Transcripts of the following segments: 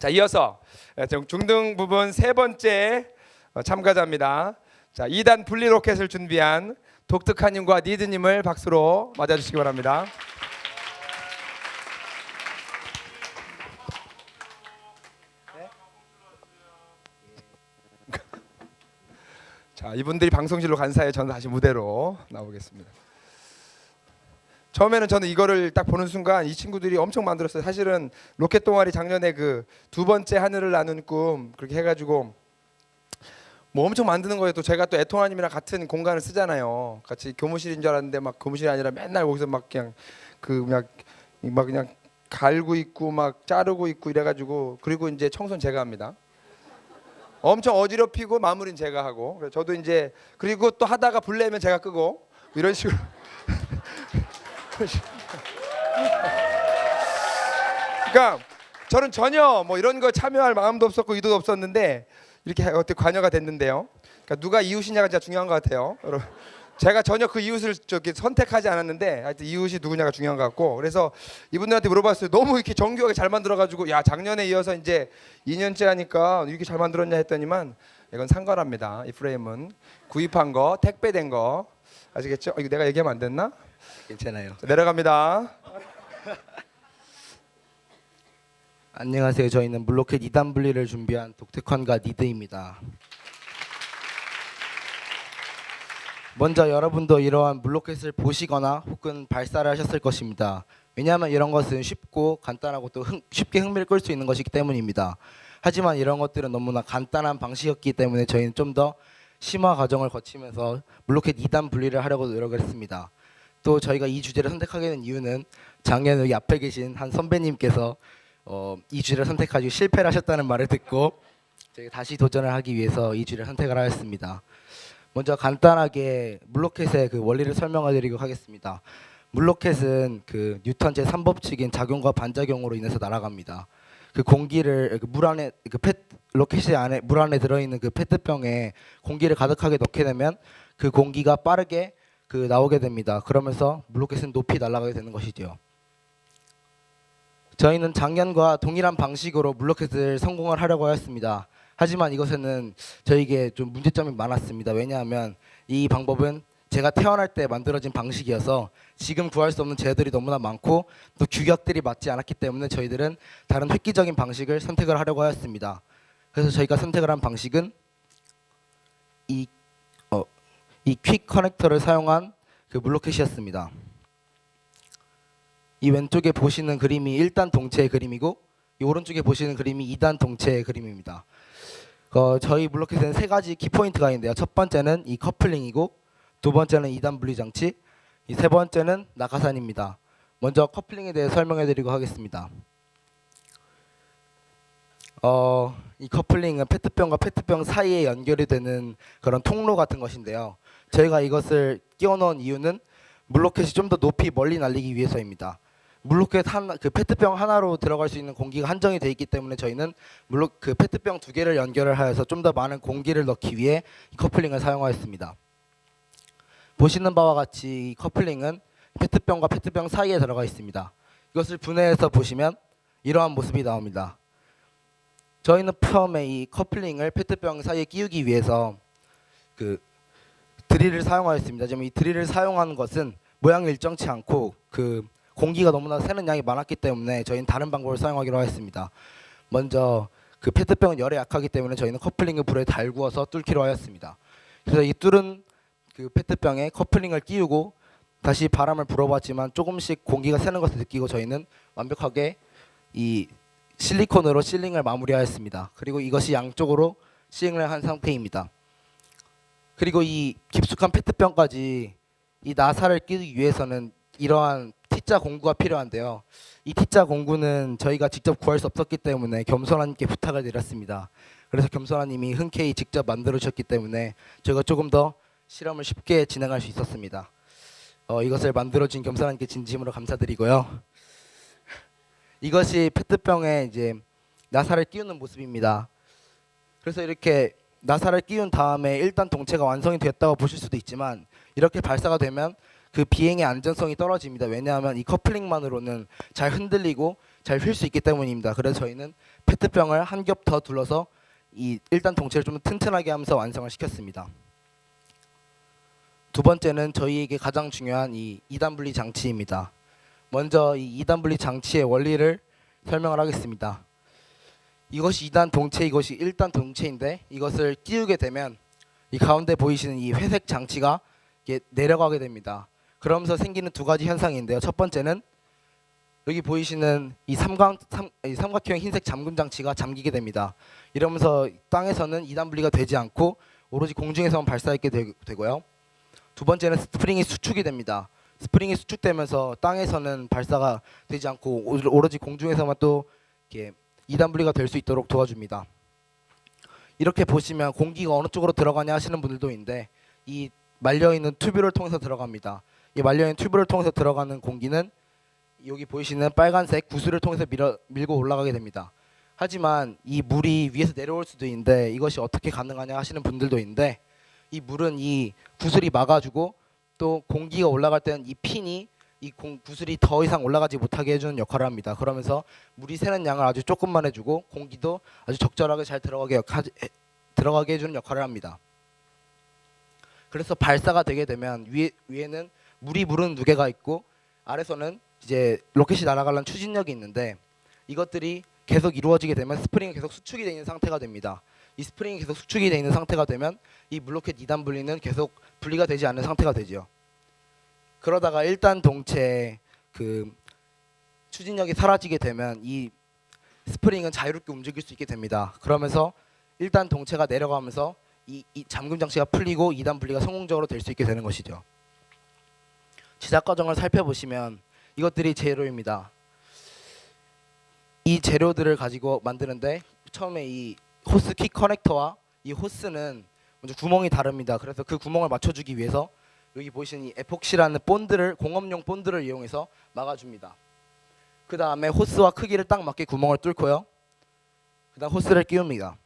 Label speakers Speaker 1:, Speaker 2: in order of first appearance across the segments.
Speaker 1: 자, 이어서 중- 중등 부분 세 번째 어, 참가자입니다. 자, 2단 분리 로켓을 준비한 독특한 님과 니드 님을 박수로 맞아 주시기 바랍니다. 자, 이분들이 방송실로 간 사이에 저는 다시 무대로 나오겠습니다. 처음에는 저는 이거를 딱 보는 순간 이 친구들이 엄청 만들었어요. 사실은 로켓 동아리 작년에 그 두 번째 하늘을 나눈 꿈 그렇게 해가지고 뭐 엄청 만드는 거예요. 또 제가 또 애통아님이랑 같은 공간을 쓰잖아요. 같이 교무실인 줄 알았는데 막 교무실이 아니라 맨날 거기서 막 그냥 그막 막 그냥 갈고 있고 막 자르고 있고 이래가지고 그리고 이제 청소는 제가 합니다. 엄청 어지럽히고 마무리는 제가 하고 저도 이제 그리고 또 하다가 불내면 제가 끄고 이런 식으로 그러니까 저는 전혀 뭐 이런 거 참여할 마음도 없었고 의도도 없었는데 이렇게 어떻게 관여가 됐는데요. 그러니까 누가 이웃이냐가 진짜 중요한 것 같아요. 여러분. 제가 전혀 그 이웃을 저기 선택하지 않았는데 하여튼 이웃이 누구냐가 중요한 것 같고 그래서 이분들한테 물어봤어요. 너무 이렇게 정교하게 잘 만들어가지고 야 작년에 이어서 이제 2년째 하니까 이렇게 잘 만들었냐 했더니만 이건 상관합니다. 이 프레임은 구입한 거 택배된 거 아시겠죠? 어, 이거 내가 얘기하면 안 됐나?
Speaker 2: 괜찮아요.
Speaker 1: 자, 내려갑니다.
Speaker 2: 안녕하세요. 저희는 블로켓 2단 분리를 준비한 독특한과 니드입니다. 먼저 여러분도 이러한 블로켓을 보시거나 혹은 발사를 하셨을 것입니다. 왜냐하면 이런 것은 쉽고 간단하고 또 흥- 쉽게 흥미를 끌 수 있는 것이기 때문입니다. 하지만 이런 것들은 너무나 간단한 방식이었기 때문에 저희는 좀 더 심화 과정을 거치면서 블로켓 2단 분리를 하려고 노력을 했습니다. 또 저희가 이 주제를 선택하게 된 이유는 작년 여기 앞에 계신 한 선배님께서 어, 이 주제를 선택하지 실패를 하셨다는 말을 듣고 저희가 다시 도전을 하기 위해서 이 주제를 선택을 하였습니다. 먼저 간단하게 물로켓의 그 원리를 설명해드리도록 하겠습니다. 물로켓은 그 뉴턴 제 3법칙인 작용과 반작용으로 인해서 날아갑니다. 그 공기를 그 물 안에 그 페, 로켓이 안에 물 안에 들어있는 그 페트병에 공기를 가득하게 넣게 되면 그 공기가 빠르게 그 나오게 됩니다. 그러면서 물로켓은 높이 날아가게 되는 것이죠. 저희는 작년과 동일한 방식으로 물로켓을 성공을 하려고 하였습니다. 하지만 이것에는 저에게 좀 문제점이 많았습니다. 왜냐하면 이 방법은 제가 태어날 때 만들어진 방식이어서 지금 구할 수 없는 재들이 너무나 많고 또 규격들이 맞지 않았기 때문에 저희들은 다른 획기적인 방식을 선택을 하려고 하였습니다. 그래서 저희가 선택을 한 방식은 이 어, 이 퀵 커넥터를 사용한 그 물로켓이었습니다. 이 왼쪽에 보시는 그림이 1단 동체의 그림이고 이 오른쪽에 보시는 그림이 2단 동체의 그림입니다. 어, 저희 블로켓에는 세 가지 키포인트가 있는데요. 첫 번째는 이 커플링이고 두 번째는 2단 분리 장치, 이 세 번째는 낙하산입니다. 먼저 커플링에 대해 설명해 드리고 하겠습니다. 어, 이 커플링은 페트병과 페트병 사이에 연결이 되는 그런 통로 같은 것인데요. 저희가 이것을 끼워 넣은 이유는 물로켓이 좀 더 높이 멀리 날리기 위해서입니다. 물로켓 하나 그 페트병 하나로 들어갈 수 있는 공기가 한정이 돼 있기 때문에 저희는 물로 그 페트병 두 개를 연결을 하여서 좀 더 많은 공기를 넣기 위해 이 커플링을 사용하였습니다. 보시는 바와 같이 이 커플링은 페트병과 페트병 사이에 들어가 있습니다. 이것을 분해해서 보시면 이러한 모습이 나옵니다. 저희는 처음에 이 커플링을 페트병 사이에 끼우기 위해서 그 드릴을 사용하였습니다. 지금 이 드릴을 사용하는 것은 모양이 일정치 않고 그 공기가 너무나 새는 양이 많았기 때문에 저희는 다른 방법을 사용하기로 하였습니다. 먼저 그 페트병은 열에 약하기 때문에 저희는 커플링을 불에 달구어서 뚫기로 하였습니다. 그래서 이 뚫은 그 페트병에 커플링을 끼우고 다시 바람을 불어봤지만 조금씩 공기가 새는 것을 느끼고 저희는 완벽하게 이 실리콘으로 실링을 마무리하였습니다. 그리고 이것이 양쪽으로 실링을 한 상태입니다. 그리고 이 깊숙한 페트병까지 이 나사를 끼기 위해서는 이러한 T자 공구가 필요한데요. 이 T자 공구는 저희가 직접 구할 수 없었기 때문에 겸손하님께 부탁을 드렸습니다. 그래서 겸손하님이 흔쾌히 직접 만들어 주셨기 때문에 저희가 조금 더 실험을 쉽게 진행할 수 있었습니다. 어, 이것을 만들어 준 겸손하님께 진심으로 감사드리고요. 이것이 페트병에 이제 나사를 끼우는 모습입니다. 그래서 이렇게 나사를 끼운 다음에 일단 동체가 완성이 됐다고 보실 수도 있지만 이렇게 발사가 되면 그 비행의 안전성이 떨어집니다. 왜냐하면 이 커플링만으로는 잘 흔들리고 잘 휠 수 있기 때문입니다. 그래서 저희는 페트병을 한 겹 더 둘러서 이 1단 동체를 좀 튼튼하게 하면서 완성을 시켰습니다. 두 번째는 저희에게 가장 중요한 이 2단 분리 장치입니다. 먼저 이 2단 분리 장치의 원리를 설명을 하겠습니다. 이것이 2단 동체, 이것이 1단 동체인데 이것을 끼우게 되면 이 가운데 보이시는 이 회색 장치가 내려가게 됩니다. 그러면서 생기는 두 가지 현상인데요. 첫 번째는 여기 보이시는 이 삼각 삼, 이 삼각형 흰색 잠금 장치가 잠기게 됩니다. 이러면서 땅에서는 2단 분리가 되지 않고 오로지 공중에서만 발사하게 되, 되고요. 두 번째는 스프링이 수축이 됩니다. 스프링이 수축되면서 땅에서는 발사가 되지 않고 오- 오로지 공중에서만 또 이렇게 2단 분리가 될 수 있도록 도와줍니다. 이렇게 보시면 공기가 어느 쪽으로 들어가냐 하시는 분들도 있는데 이 말려 있는 튜브를 통해서 들어갑니다. 이 말려 있는 튜브를 통해서 들어가는 공기는 여기 보이시는 빨간색 구슬을 통해서 밀어, 밀고 올라가게 됩니다. 하지만 이 물이 위에서 내려올 수도 있는데 이것이 어떻게 가능하냐 하시는 분들도 있는데 이 물은 이 구슬이 막아주고 또 공기가 올라갈 때는 이 핀이 이 공, 구슬이 더 이상 올라가지 못하게 해주는 역할을 합니다. 그러면서 물이 새는 양을 아주 조금만 해주고 공기도 아주 적절하게 잘 들어가게 해- 들어가게 해주는 역할을 합니다. 그래서 발사가 되게 되면 위에 위에는 물이 부르는 무게가 있고 아래서는 이제 로켓이 날아가려는 추진력이 있는데 이것들이 계속 이루어지게 되면 스프링이 계속 수축이 되어 있는 상태가 됩니다. 이 스프링이 계속 수축이 되어 있는 상태가 되면 이 물로켓 2단 분리는 계속 분리가 되지 않는 상태가 되죠. 그러다가 1단 동체 그 추진력이 사라지게 되면 이 스프링은 자유롭게 움직일 수 있게 됩니다. 그러면서 1단 동체가 내려가면서 이, 이 잠금 장치가 풀리고 2단 분리가 성공적으로 될 수 있게 되는 것이죠. 제작 과정을 살펴보시면 이것들이 재료입니다. 이 재료들을 가지고 만드는데 처음에 이 호스 킥 커넥터와 이 호스는 먼저 구멍이 다릅니다. 그래서 그 구멍을 맞춰주기 위해서 여기 보시는 이 에폭시라는 본드를 공업용 본드를 이용해서 막아줍니다. 그 다음에 호스와 크기를 딱 맞게 구멍을 뚫고요. 그 다음 호스를 끼웁니다.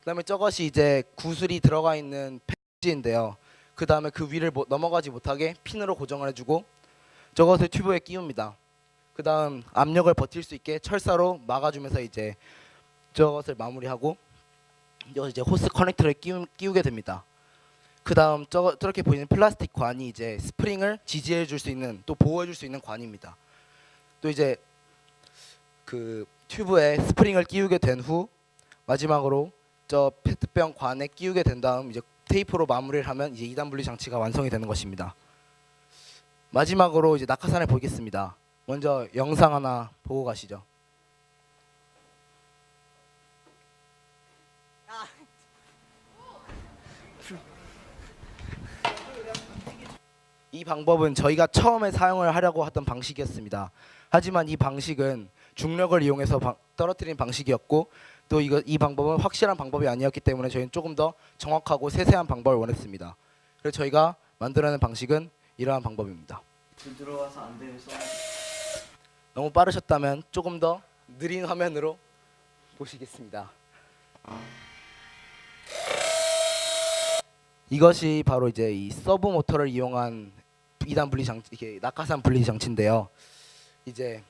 Speaker 2: 그 다음에 저것이 이제 구슬이 들어가 있는 패치인데요. 그 다음에 그 위를 뭐- 넘어가지 못하게 핀으로 고정을 해주고 저것을 튜브에 끼웁니다. 그 다음 압력을 버틸 수 있게 철사로 막아주면서 이제 저것을 마무리하고 이제 호스 커넥터를 끼우, 끼우게 됩니다. 그 다음 저, 저렇게 보이는 플라스틱 관이 이제 스프링을 지지해 줄 수 있는 또 보호해 줄 수 있는 관입니다. 또 이제 그 튜브에 스프링을 끼우게 된 후 마지막으로 저 페트병 관에 끼우게 된 다음 이제 테이프로 마무리를 하면 이제 2단 분리 장치가 완성이 되는 것입니다. 마지막으로 이제 낙하산을 보겠습니다. 먼저 영상 하나 보고 가시죠. 이 방법은 저희가 처음에 사용을 하려고 했던 방식이었습니다. 하지만 이 방식은 중력을 이용해서 방- 떨어뜨린 방식이었고 또 이거 이 방법은 확실한 방법이 아니었기 때문에 저희는 조금 더 정확하고 세세한 방법을 원했습니다. 그래서 저희가 만들어낸 방식은 이러한 방법입니다.
Speaker 3: 들어와서 안 되면서
Speaker 2: 너무 빠르셨다면 조금 더 느린 화면으로 보시겠습니다. 이것이 바로 이제 이 서브 모터를 이용한 2단 분리 장치, 이게 낙하산 분리 장치인데요. 이제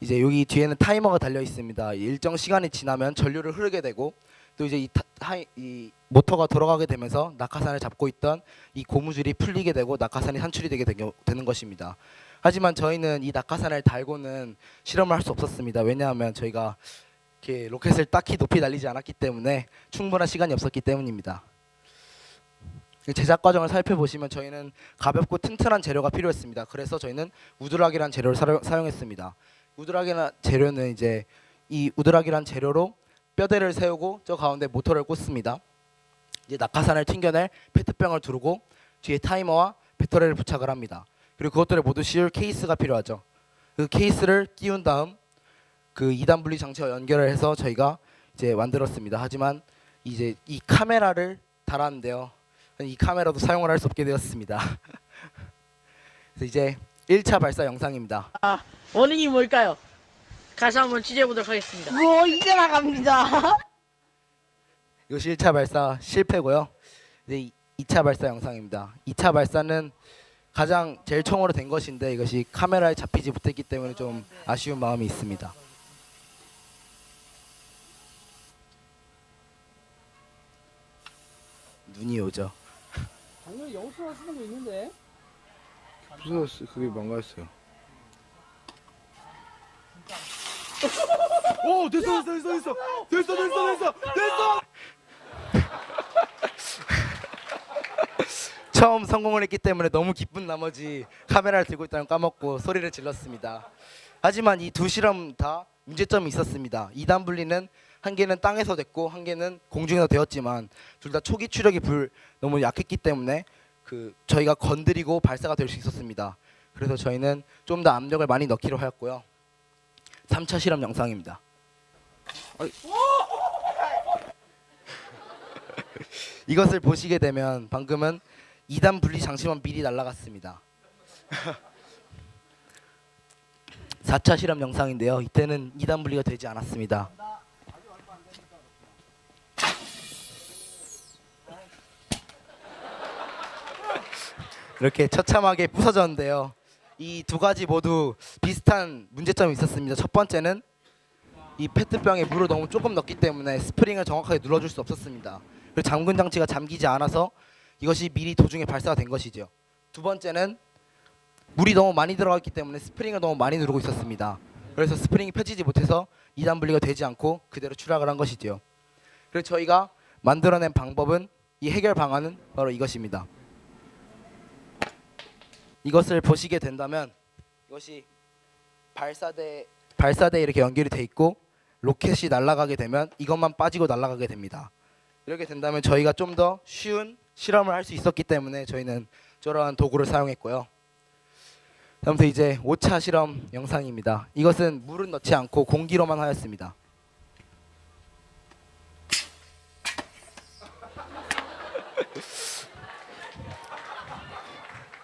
Speaker 2: 이제 여기 뒤에는 타이머가 달려 있습니다. 일정 시간이 지나면 전류를 흐르게 되고 또 이제 이, 타, 하이- 이 모터가 돌아가게 되면서 낙하산을 잡고 있던 이 고무줄이 풀리게 되고 낙하산이 산출이 되게 되- 되는 것입니다. 하지만 저희는 이 낙하산을 달고는 실험을 할 수 없었습니다. 왜냐하면 저희가 이렇게 로켓을 딱히 높이 날리지 않았기 때문에 충분한 시간이 없었기 때문입니다. 제작 과정을 살펴보시면 저희는 가볍고 튼튼한 재료가 필요했습니다. 그래서 저희는 우드락이라는 재료를 사용, 사용 했습니다. 우드락이라는 재료는 이제 이 우드락이라는 재료로 뼈대를 세우고 저 가운데 모터를 꽂습니다. 이제 낙하산을 튕겨낼 페트병을 두르고 뒤에 타이머와 배터리를 부착을 합니다. 그리고 그것들을 모두 씌울 케이스가 필요하죠. 그 케이스를 끼운 다음 그 2단 분리 장치와 연결을 해서 저희가 이제 만들었습니다. 하지만 이제 이 카메라를 달았는데요. 이 카메라도 사용을 할 수 없게 되었습니다. 그래서 이제 1차 발사 영상입니다.
Speaker 4: 원인이 뭘까요? 가서 한번 취재해 보도록 하겠습니다.
Speaker 5: 뭐 이제 나갑니다.
Speaker 2: 이것이 1차 발사 실패고요. 이제 2차 발사 영상입니다. 2차 발사는 가장 제일 처음으로 된 것인데 이것이 카메라에 잡히지 못했기 때문에 좀 아쉬운 마음이 있습니다. 눈이 오죠.
Speaker 6: 당연히 영수 하시는 거 있는데.
Speaker 1: 부서졌어. 그게 망가졌어요.
Speaker 2: 오 됐어 됐어 됐어 됐어 됐어 됐어 됐어 됐어 처음 성공을 했기 때문에 너무 기쁜 나머지 카메라를 들고 있다는 걸 까먹고 소리를 질렀습니다. 하지만 이 두 실험 다 문제점이 있었습니다. 2단 분리는 한 개는 땅에서 됐고 한 개는 공중에서 되었지만 둘 다 초기 추력이 불 너무 약했기 때문에 그 저희가 건드리고 발사가 될 수 있었습니다. 그래서 저희는 좀 더 압력을 많이 넣기로 하였고요. 3차 실험 영상입니다. 이것을 보시게 되면 방금은 2단 분리 장치만 미리 날라갔습니다. 4차 실험 영상인데요. 이때는 2단 분리가 되지 않았습니다. 이렇게 처참하게 부서졌는데요. 이 두 가지 모두 비슷한 문제점이 있었습니다. 첫 번째는 이 페트병에 물을 너무 조금 넣기 때문에 스프링을 정확하게 눌러줄 수 없었습니다. 그리고 잠근 장치가 잠기지 않아서 이것이 미리 도중에 발사가 된 것이죠. 두 번째는 물이 너무 많이 들어갔기 때문에 스프링을 너무 많이 누르고 있었습니다. 그래서 스프링이 펴지지 못해서 2단 분리가 되지 않고 그대로 추락을 한 것이죠. 그래서 저희가 만들어낸 방법은 이 해결 방안은 바로 이것입니다. 이것을 보시게 된다면 이것이 발사대 발사대 이렇게 연결이 돼 있고 로켓이 날아가게 되면 이것만 빠지고 날아가게 됩니다. 이렇게 된다면 저희가 좀 더 쉬운 실험을 할 수 있었기 때문에 저희는 저러한 도구를 사용했고요. 다음부터 이제 5차 실험 영상입니다. 이것은 물은 넣지 않고 공기로만 하였습니다.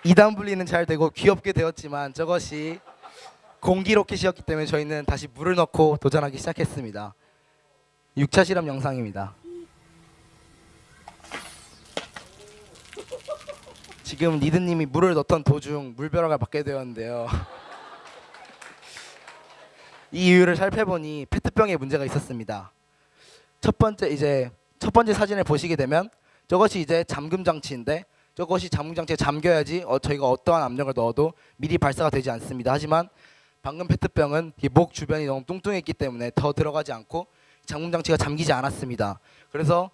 Speaker 2: 이단 분리는 잘 되고 귀엽게 되었지만 저것이 공기 로켓이었기 때문에 저희는 다시 물을 넣고 도전하기 시작했습니다. 6차 실험 영상입니다. 지금 리드님이 물을 넣던 도중 물벼락을 맞게 되었는데요. 이 이유를 살펴보니 페트병에 문제가 있었습니다. 첫 번째 이제 첫 번째 사진을 보시게 되면 저것이 이제 잠금 장치인데 저것이 잠금 장치에 잠겨야지 어, 저희가 어떠한 압력을 넣어도 미리 발사가 되지 않습니다. 하지만 방금 페트병은 이 목 주변이 너무 뚱뚱했기 때문에 더 들어가지 않고 잠금 장치가 잠기지 않았습니다. 그래서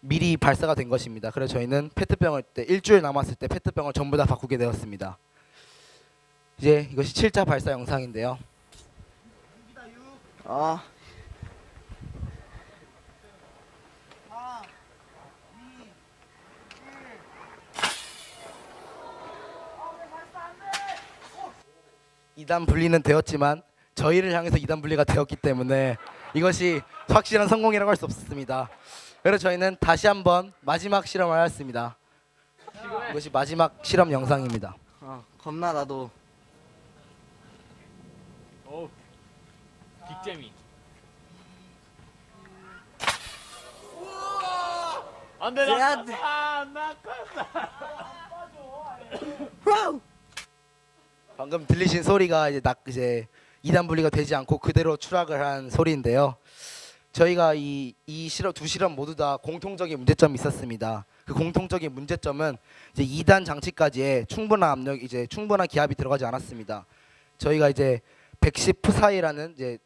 Speaker 2: 미리 발사가 된 것입니다. 그래서 저희는 페트병을 때 일주일 남았을 때 페트병을 전부 다 바꾸게 되었습니다. 이제 이것이 7차 발사 영상인데요.
Speaker 3: 아
Speaker 2: 이단 분리는 되었지만 저희를 향해서 이단 분리가 되었기 때문에 이것이 확실한 성공이라고 할 수 없었습니다. 그래서 저희는 다시 한번 마지막 실험을 하였습니다. 이것이 마지막 실험 영상입니다.
Speaker 3: 아, 겁나 나도
Speaker 6: 빅재미. 안 돼,
Speaker 3: 야,
Speaker 6: 나,
Speaker 3: 네.
Speaker 6: 아, 나,
Speaker 2: 방금 들리신 소리가 이제 낙 이제 이단 분리가 되지 않고 그대로 추락을 한 소리인데요. 저희가 이, 이 실험 두 실험 모두 다 공통적인 문제점이 있었습니다. 그 공통적인 문제점은 이제 2단 장치까지의 충분한 압력 이제 충분한 기압이 들어가지 않았습니다. 저희가 이제 110프 사이라는 이제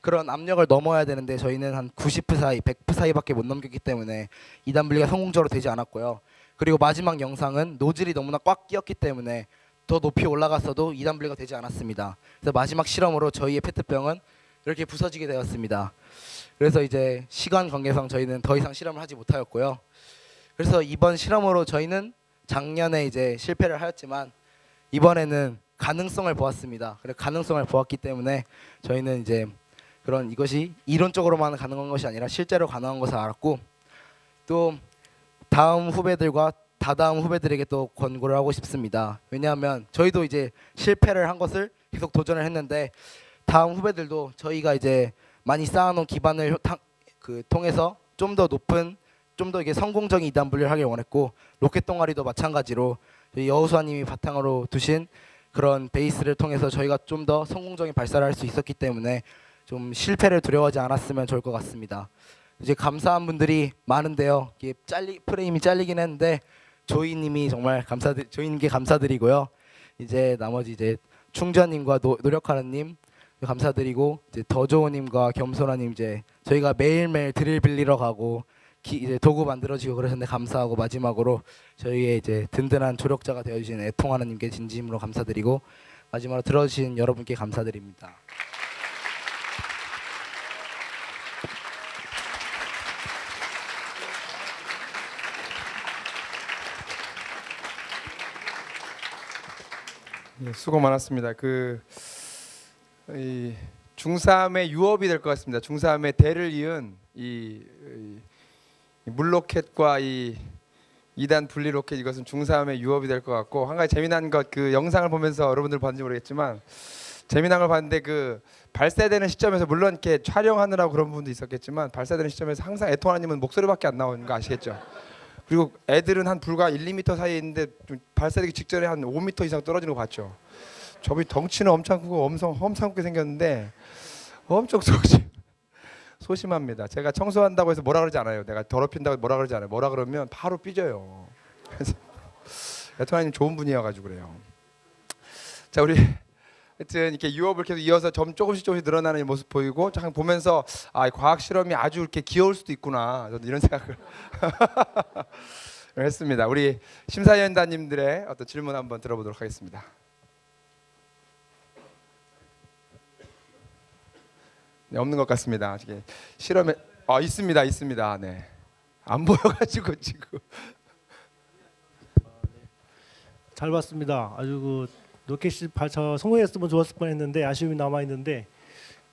Speaker 2: 그런 압력을 넘어야 되는데 저희는 한 90프 사이, 100프 사이밖에 못 넘겼기 때문에 2단 분리가 성공적으로 되지 않았고요. 그리고 마지막 영상은 노즐이 너무나 꽉 끼었기 때문에 더 높이 올라갔어도 2단 분리가 되지 않았습니다. 그래서 마지막 실험으로 저희의 페트병은 이렇게 부서지게 되었습니다. 그래서 이제 시간 관계상 저희는 더 이상 실험을 하지 못하였고요. 그래서 이번 실험으로 저희는 작년에 이제 실패를 하였지만 이번에는 가능성을 보았습니다. 그래 가능성을 보았기 때문에 저희는 이제 그런 이것이 이론적으로만 가능한 것이 아니라 실제로 가능한 것을 알았고 또 다음 후배들과 다다음 후배들에게 또 권고를 하고 싶습니다. 왜냐하면 저희도 이제 실패를 한 것을 계속 도전을 했는데 다음 후배들도 저희가 이제 많이 쌓아놓은 기반을 그 통해서 좀 더 높은 좀 더 이게 성공적인 이단 분리를 하길 원했고 로켓 동아리도 마찬가지로 여우수아님이 바탕으로 두신 그런 베이스를 통해서 저희가 좀 더 성공적인 발사를 할 수 있었기 때문에 좀 실패를 두려워하지 않았으면 좋을 것 같습니다. 이제 감사한 분들이 많은데요. 이게 잘리 프레임이 잘리긴 했는데 조이님이 정말 감사드 조이님께 감사드리고요. 이제 나머지 이제 충전님과 노, 노력하는님 감사드리고 이제 더조우님과 겸손아님 이제 저희가 매일매일 드릴 빌리러 가고 기, 이제 도구 만들어지고 그러셨는데 감사하고 마지막으로 저희의 이제 든든한 조력자가 되어주신 애통하나님께 진심으로 감사드리고 마지막으로 들어주신 여러분께 감사드립니다.
Speaker 1: 예, 수고 많았습니다. 그 이, 중3의 유업이 될 것 같습니다. 중3의 대를 이은 이, 이, 이 물로켓과 이 2단 분리 로켓 이것은 중3의 유업이 될 것 같고 한 가지 재미난 것 그 영상을 보면서 여러분들 봤는지 모르겠지만 재미난 걸 봤는데 그 발사되는 시점에서 물론 이렇게 촬영하느라고 그런 부분도 있었겠지만 발사되는 시점에서 항상 애통하님은 목소리밖에 안 나오는 거 아시겠죠? 그리고 애들은 한 불과 1, 2m 사이에 있는데 좀 발사되기 직전에 한 5m 이상 떨어지는 거 봤죠. 저분이 덩치는 엄청 크고 엄청 험상궂게 생겼는데 엄청 소심 소심합니다. 제가 청소한다고 해서 뭐라 그러지 않아요. 내가 더럽힌다고 뭐라 그러지 않아요. 뭐라 그러면 바로 삐져요. 그래서 애토나님 좋은 분이어가지고 그래요. 자 우리 하여튼 이렇게 유업을 계속 이어서 점 조금씩 조금씩 늘어나는 이 모습 보이고 잠깐 보면서 아, 이 과학 실험이 아주 이렇게 귀여울 수도 있구나. 저도 이런 생각을 했습니다. 우리 심사위원단님들의 어떤 질문 한번 들어보도록 하겠습니다. 네, 없는 것 같습니다. 이게 실험에 아 있습니다, 있습니다. 네, 안 보여가지고 지금
Speaker 7: 잘 봤습니다. 아주 그 로켓이 발사 성공했으면 좋았을 뻔했는데 아쉬움이 남아 있는데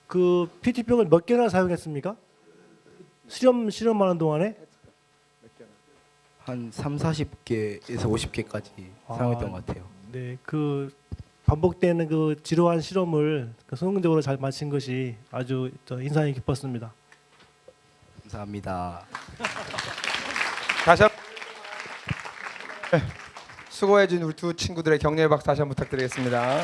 Speaker 7: 그 PT병을 몇 개나 사용했습니까? 실험 실험하는 동안에
Speaker 2: 한 3, 40개에서 50개까지
Speaker 7: 아.
Speaker 2: 사용했던 것 같아요.
Speaker 7: 네, 그 반복되는 그 지루한 실험을 그 성공적으로 잘 마친 것이 아주 저 인상이 깊었습니다.
Speaker 2: 감사합니다.
Speaker 1: 다시 한... 네, 수고해준 우리 두 친구들의 격려의 박수 다시 한번 부탁드리겠습니다.